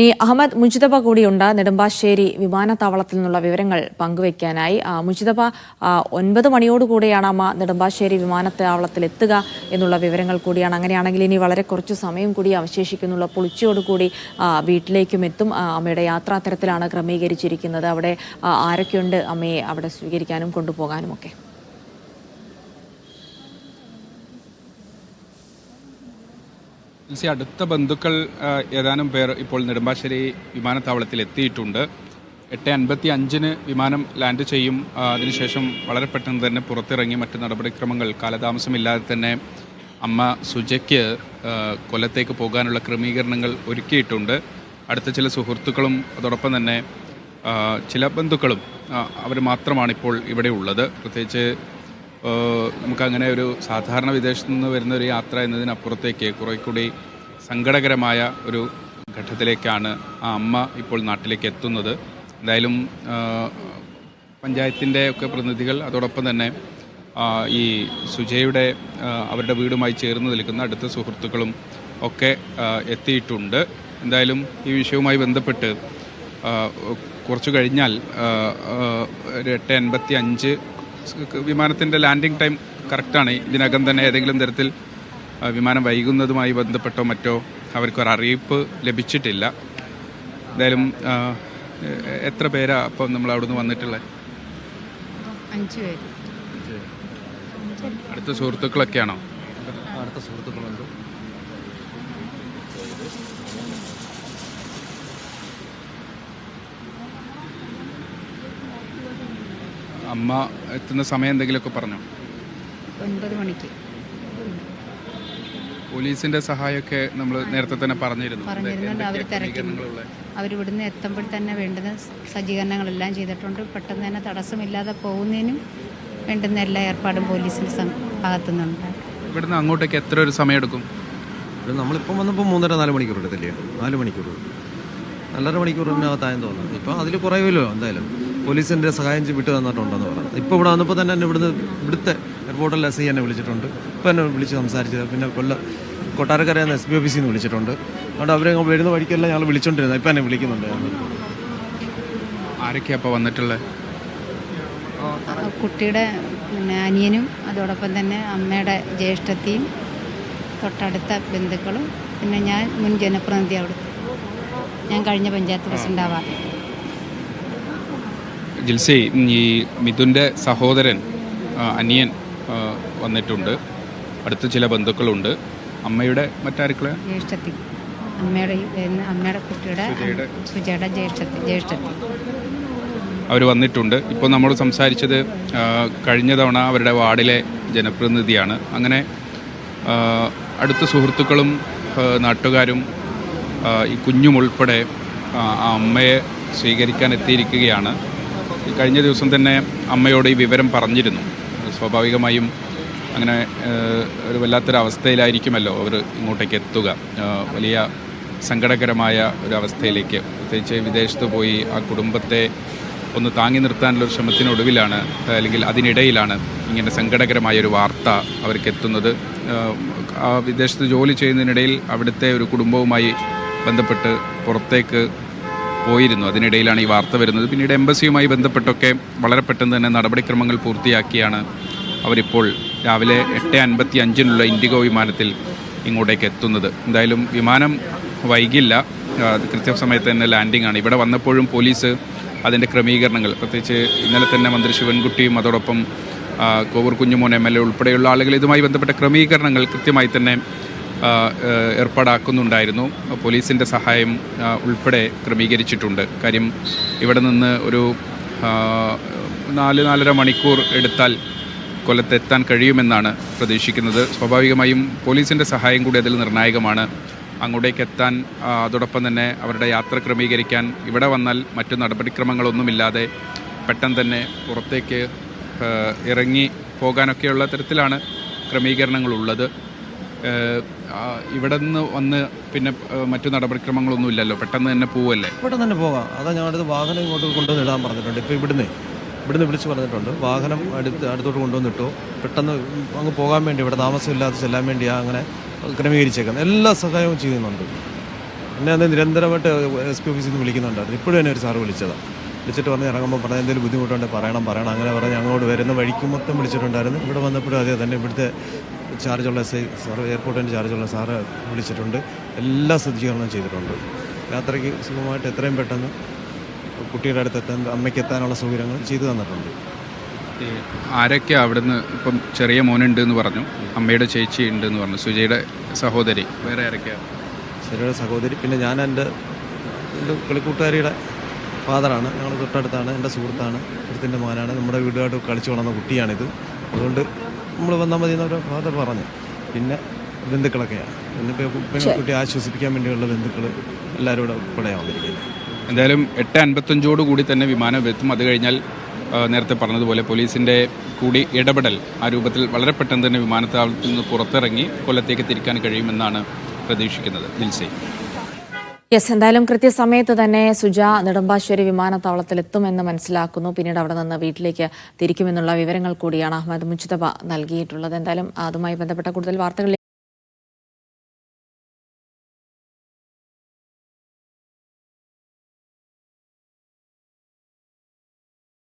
ഇനി അഹമ്മദ് മുജിതബ കൂടിയുണ്ട്. നെടുമ്പാശ്ശേരി വിമാനത്താവളത്തിൽ നിന്നുള്ള വിവരങ്ങൾ പങ്കുവയ്ക്കാനായി. മുജിതബ ഒൻപത് മണിയോടുകൂടിയാണ് അമ്മ നെടുമ്പാശ്ശേരി വിമാനത്താവളത്തിൽ എത്തുക എന്നുള്ള വിവരങ്ങൾ കൂടിയാണ്. അങ്ങനെയാണെങ്കിൽ ഇനി വളരെ കുറച്ച് സമയം കൂടി അവശേഷിക്കുന്നുള്ള പൊളിച്ചയോടുകൂടി വീട്ടിലേക്കും എത്തും. അമ്മയുടെ യാത്രാ തരത്തിലാണ് ക്രമീകരിച്ചിരിക്കുന്നത്. അവിടെ ആരൊക്കെയുണ്ട് അമ്മയെ അവിടെ സ്വീകരിക്കാനും കൊണ്ടുപോകാനും ഒക്കെ ജിൽസി അടുത്ത ബന്ധുക്കൾ ഏതാനും പേർ ഇപ്പോൾ നെടുമ്പാശ്ശേരി വിമാനത്താവളത്തിൽ എത്തിയിട്ടുണ്ട്. എട്ട് അൻപത്തി അഞ്ചിന് വിമാനം ലാൻഡ് ചെയ്യും. അതിനുശേഷം വളരെ പെട്ടെന്ന് തന്നെ പുറത്തിറങ്ങി മറ്റ് നടപടിക്രമങ്ങൾ കാലതാമസമില്ലാതെ തന്നെ അമ്മ സുജയ്ക്ക് കൊല്ലത്തേക്ക് പോകാനുള്ള ക്രമീകരണങ്ങൾ ഒരുക്കിയിട്ടുണ്ട്. അടുത്ത ചില സുഹൃത്തുക്കളും അതോടൊപ്പം തന്നെ ചില ബന്ധുക്കളും അവർ മാത്രമാണ് ഇപ്പോൾ ഇവിടെ ഉള്ളത്. പ്രത്യേകിച്ച് നമുക്കങ്ങനെ ഒരു സാധാരണ വിദേശത്തു നിന്ന് വരുന്ന ഒരു യാത്ര എന്നതിനപ്പുറത്തേക്ക് കുറെ കൂടി സങ്കടകരമായ ഒരു ഘട്ടത്തിലേക്കാണ് ആ അമ്മ ഇപ്പോൾ നാട്ടിലേക്ക് എത്തുന്നത്. എന്തായാലും പഞ്ചായത്തിന്റെ ഒക്കെ പ്രതിനിധികൾ അതോടൊപ്പം തന്നെ ഈ സുജയുടെ അവരുടെ വീടുമായി ചേർന്ന് നിൽക്കുന്ന അടുത്ത സുഹൃത്തുക്കളും ഒക്കെ എത്തിയിട്ടുണ്ട്. എന്തായാലും ഈ വിഷയവുമായി ബന്ധപ്പെട്ട് കുറച്ചു കഴിഞ്ഞാൽ എട്ട് എൺപത്തി അഞ്ച് വിമാനത്തിന്റെ ലാൻഡിംഗ് ടൈം കറക്റ്റാണ് ഇതിനകം തന്നെ ഏതെങ്കിലും തരത്തിൽ വിമാനം വൈകുന്നതുമായി ബന്ധപ്പെട്ടോ മറ്റോ അവർക്കൊരു അറിയിപ്പ് ലഭിച്ചിട്ടില്ല. എന്തായാലും എത്ര പേരാ അപ്പം നമ്മൾ അവിടുന്ന് വന്നിട്ടുള്ളത് അഞ്ച് പേര്. അടുത്ത സുഹൃത്തുക്കളൊക്കെയാണോ? അടുത്ത സുഹൃത്തുക്കളുണ്ട്. അമ്മ എത്തുന്ന സമയം എന്തെങ്കിലുമൊക്കെ പറഞ്ഞോ? ഒൻപത് മണിക്ക്. പോലീസിന്റെ സഹായമൊക്കെ നമ്മൾ നേരത്തെ തന്നെ പറഞ്ഞിരുന്നു. പറഞ്ഞിരുന്നുണ്ട്. അവർ തിരക്കുന്നുണ്ട്? അവരിവിടുന്ന് എത്തുമ്പോൾ തന്നെ വേണ്ടുന്ന സജ്ജീകരണങ്ങളെല്ലാം ചെയ്തിട്ടുണ്ട്. പെട്ടെന്ന് തന്നെ തടസ്സമില്ലാതെ പോകുന്നതിനും വേണ്ടുന്ന എല്ലാ ഏർപ്പാടും പോലീസിന്റെ സം- ഭാഗത്തുനിന്നുണ്ട്. ഇവിടുന്ന് അങ്ങോട്ടേക്ക് എത്ര ഒരു സമയം എടുക്കും ഇവിടെ നമ്മളിപ്പം വന്നപ്പോൾ മൂന്നര നാല് മണിക്കൂർ എടുത്തില്ലേ? നാല് മണിക്കൂർ. നാലര മണിക്കൂറിനകത്തായെന്ന് തോന്നുന്നു. ഇപ്പം അതിൽ കുറയുമല്ലോ എന്തായാലും. പോലീസിന്റെ സഹായം വിട്ടു തന്നിട്ടുണ്ടെന്ന് പറഞ്ഞു. ഇപ്പോൾ ഇവിടെ വന്നപ്പോൾ തന്നെ എന്നെ ഇവിടുന്ന് ഇവിടുത്തെ എയർപോർട്ടിൽ എസ് ഐ എന്നെ വിളിച്ചിട്ടുണ്ട്. ഇപ്പോൾ എന്നെ വിളിച്ച് സംസാരിച്ചത് പിന്നെ കൊല്ല കൊട്ടാരക്കരയിൽ നിന്ന് എസ് ബി ഓഫീസിൽ നിന്ന് വിളിച്ചിട്ടുണ്ട്. അതുകൊണ്ട് അവരെ വരുന്ന വഴിക്കെല്ലാം ഞങ്ങൾ വിളിച്ചോണ്ടിരുന്നത്. ഇപ്പം എന്നെ വിളിക്കുന്നുണ്ട് ആരൊക്കെയാണ് അപ്പോൾ വന്നിട്ടുള്ളത് കുട്ടിയുടെ പിന്നെ അനിയനും അതോടൊപ്പം തന്നെ അമ്മയുടെ ജ്യേഷ്ഠത്തെയും തൊട്ടടുത്ത ബന്ധുക്കളും പിന്നെ ഞാൻ മുൻ ജനപ്രതിനിധി അവിടുത്തെ. ഞാൻ കഴിഞ്ഞ പഞ്ചായത്ത് പ്രസിഡന്റ് ആവാം ജിൽസി ഈ മിഥുന്റെ സഹോദരൻ അനിയൻ വന്നിട്ടുണ്ട്. അടുത്ത് ചില ബന്ധുക്കളുണ്ട്. അമ്മയുടെ മറ്റാരുക്കൾ? ജ്യേഷ്ഠത്തി. അമ്മയുടെ അമ്മയുടെ കുട്ടിയുടെ സുജയുടെ. ജ്യേഷ്ഠത്തി ജ്യേഷ്ഠത്തി. അവർ വന്നിട്ടുണ്ട്. ഇപ്പോൾ നമ്മൾ സംസാരിച്ചത് കഴിഞ്ഞ തവണ അവരുടെ വാർഡിലെ ജനപ്രതിനിധിയാണ്. അങ്ങനെ അടുത്ത സുഹൃത്തുക്കളും നാട്ടുകാരും ഈ കുഞ്ഞുമുൾപ്പെടെ ആ, അമ്മയെ സ്വീകരിക്കാൻ എത്തിയിരിക്കുകയാണ്. കഴിഞ്ഞ ദിവസം തന്നെ അമ്മയോട് ഈ വിവരം പറഞ്ഞിരുന്നു. സ്വാഭാവികമായും അങ്ങനെ ഒരു വല്ലാത്തൊരവസ്ഥയിലായിരിക്കുമല്ലോ അവർ ഇങ്ങോട്ടേക്ക് എത്തുക. വലിയ സങ്കടകരമായ ഒരു അവസ്ഥയിലേക്ക് പ്രത്യേകിച്ച് വിദേശത്ത് പോയി ആ കുടുംബത്തെ ഒന്ന് താങ്ങി നിർത്താനുള്ള ഒരു ശ്രമത്തിനൊടുവിലാണ് അല്ലെങ്കിൽ അതിനിടയിലാണ് ഇങ്ങനെ സങ്കടകരമായ ഒരു വാർത്ത അവർക്ക് എത്തുന്നത്. ആ വിദേശത്ത് ജോലി ചെയ്യുന്നതിനിടയിൽ അവിടുത്തെ ഒരു കുടുംബവുമായി ബന്ധപ്പെട്ട് പുറത്തേക്ക് പോയിരുന്നു. അതിനിടയിലാണ് ഈ വാർത്ത വരുന്നത്. പിന്നീട് എംബസിയുമായി ബന്ധപ്പെട്ടൊക്കെ വളരെ പെട്ടെന്ന് തന്നെ നടപടിക്രമങ്ങൾ പൂർത്തിയാക്കിയാണ് അവരിപ്പോൾ രാവിലെ എട്ട് അൻപത്തി അഞ്ചിനുള്ള ഇൻഡിഗോ വിമാനത്തിൽ ഇങ്ങോട്ടേക്ക് എത്തുന്നത്. എന്തായാലും വിമാനം വൈകില്ല. കൃത്യസമയത്ത് തന്നെ ലാൻഡിംഗ് ആണ്. ഇവിടെ വന്നപ്പോഴും പോലീസ് അതിന്റെ ക്രമീകരണങ്ങൾ പ്രത്യേകിച്ച് ഇന്നലെ തന്നെ മന്ത്രി ശിവൻകുട്ടിയും അതോടൊപ്പം Kovoor Kunjumon M L A ഉൾപ്പെടെയുള്ള ആളുകൾ ഇതുമായി ബന്ധപ്പെട്ട ക്രമീകരണങ്ങൾ കൃത്യമായി തന്നെ ഏർപ്പാടാക്കുന്നുണ്ടായിരുന്നു. പോലീസിന്റെ സഹായം ഉൾപ്പെടെ ക്രമീകരിച്ചിട്ടുണ്ട്. കാര്യം ഇവിടെ നിന്ന് ഒരു നാല് നാലര മണിക്കൂർ എടുത്താൽ കൊല്ലത്തെത്താൻ കഴിയുമെന്നാണ് പ്രതീക്ഷിക്കുന്നത്. സ്വാഭാവികമായും പോലീസിന്റെ സഹായം കൂടി അതിൽ നിർണായകമാണ്. അങ്ങോട്ടേക്ക് എത്താൻ അതോടൊപ്പം തന്നെ അവരുടെ യാത്ര ക്രമീകരിക്കാൻ ഇവിടെ വന്നാൽ മറ്റു നടപടിക്രമങ്ങളൊന്നുമില്ലാതെ പെട്ടെന്ന് തന്നെ പുറത്തേക്ക് ഇറങ്ങി പോകാനൊക്കെയുള്ള തരത്തിലാണ് ക്രമീകരണങ്ങളുള്ളത്. ഇവിടെ നിന്ന് വന്ന് പിന്നെ മറ്റു നടപടിക്രമങ്ങളൊന്നും ഇല്ലല്ലോ. പെട്ടെന്ന് തന്നെ പോവല്ലേ? പെട്ടെന്ന് തന്നെ പോകാം. അതാ ഞങ്ങളുടെ വാഹനം ഇങ്ങോട്ട് കൊണ്ടുവന്ന് ഇടാൻ പറഞ്ഞിട്ടുണ്ട്. ഇപ്പോൾ ഇവിടുന്ന് ഇവിടുന്ന് വിളിച്ച് പറഞ്ഞിട്ടുണ്ട്. വാഹനം അടുത്ത് അടുത്തോട്ട് കൊണ്ടുവന്നിട്ടു പെട്ടെന്ന് അങ്ങ് പോകാൻ വേണ്ടി ഇവിടെ താമസമില്ലാതെ ചെല്ലാൻ വേണ്ടിയാണ് അങ്ങനെ ക്രമീകരിച്ചേക്കുന്നത്. എല്ലാ സഹായവും ചെയ്യുന്നുണ്ട്. എന്നെ അന്ന് നിരന്തരമായിട്ട് എസ് പി ഓഫീസിൽ നിന്ന് വിളിക്കുന്നുണ്ടായിരുന്നു. ഇപ്പോഴും എന്നെ ഒരു സാറ് വിളിച്ചതാണ് വിളിച്ചിട്ട് പറഞ്ഞ് ഇറങ്ങുമ്പോൾ പറഞ്ഞാൽ എന്തെങ്കിലും ബുദ്ധിമുട്ടുണ്ടെങ്കിൽ പറയണം പറയണം. അങ്ങനെ പറഞ്ഞ് അങ്ങോട്ട് വരുന്ന വഴിക്ക് മൊത്തം വിളിച്ചിട്ടുണ്ടായിരുന്നു. ഇവിടെ വന്നപ്പോഴും അതേ തന്നെ. ഇവിടുത്തെ ചാർജുള്ള എസ് ഐ സാർ എയർപോർട്ടിന്റെ ചാർജുള്ള സാറ് വിളിച്ചിട്ടുണ്ട്. എല്ലാ സജ്ജീകരണവും ചെയ്തിട്ടുണ്ട്. യാത്രയ്ക്ക് സുഖമായിട്ട് എത്രയും പെട്ടെന്ന് കുട്ടിയുടെ അടുത്ത് എത്താൻ അമ്മയ്ക്ക് എത്താനുള്ള സൗകര്യങ്ങൾ ചെയ്തു തന്നിട്ടുണ്ട്. ആരൊക്കെ അവിടെ അവിടുന്ന്? ഇപ്പം ചെറിയ മോനുണ്ട് എന്ന് പറഞ്ഞു. അമ്മയുടെ ചേച്ചി ഉണ്ട് എന്ന് പറഞ്ഞു. സുജയുടെ സഹോദരി. വേറെ ആരൊക്കെയാണ് സുജയുടെ സഹോദരി. പിന്നെ ഞാൻ എന്റെ എന്റെ കളിക്കൂട്ടുകാരിയുടെ ഫാദറാണ്. ഞങ്ങൾ തൊട്ടടുത്താണ്. എന്റെ സുഹൃത്താണ്. സുഹൃത്തിന്റെ മോനാണ് നമ്മുടെ വീടുമായിട്ട് കളിച്ചു വളർന്ന കുട്ടിയാണിത്. അതുകൊണ്ട് നമ്മൾ വന്നാൽ മതി എന്നവരുടെ ഫാദർ പറഞ്ഞു. പിന്നെ ബന്ധുക്കളൊക്കെയാണ്. പിന്നെ ഇപ്പോൾ പെൺകുട്ടിയെ ആശ്വസിപ്പിക്കാൻ വേണ്ടിയുള്ള ബന്ധുക്കൾ എല്ലാവരും കൂടെ ഉൾപ്പെടെ വന്നിരിക്കുന്നത് എന്തായാലും എട്ട് അൻപത്തഞ്ചോട് കൂടി തന്നെ വിമാനം എത്തും. അത് കഴിഞ്ഞാൽ നേരത്തെ പറഞ്ഞതുപോലെ പോലീസിന്റെ കൂടി ഇടപെടൽ ആ രൂപത്തിൽ വളരെ പെട്ടെന്ന് തന്നെ വിമാനത്താവളത്തിൽ നിന്ന് പുറത്തിറങ്ങി കൊല്ലത്തേക്ക് തിരിക്കാൻ കഴിയുമെന്നാണ് പ്രതീക്ഷിക്കുന്നത്. ദിൽസേ. യെസ് എന്തായാലും കൃത്യസമയത്ത് തന്നെ സുജ നെടുമ്പാശ്ശേരി വിമാനത്താവളത്തിൽ എത്തുമെന്ന് മനസ്സിലാക്കുന്നു. പിന്നീട് അവിടെ നിന്ന് വീട്ടിലേക്ക് തിരിക്കുമെന്നുള്ള വിവരങ്ങൾ കൂടിയാണ് അഹമ്മദ് മുജ്തബ നൽകിയിട്ടുള്ളത്. എന്തായാലും അതുമായി ബന്ധപ്പെട്ട കൂടുതൽ വാർത്തകൾ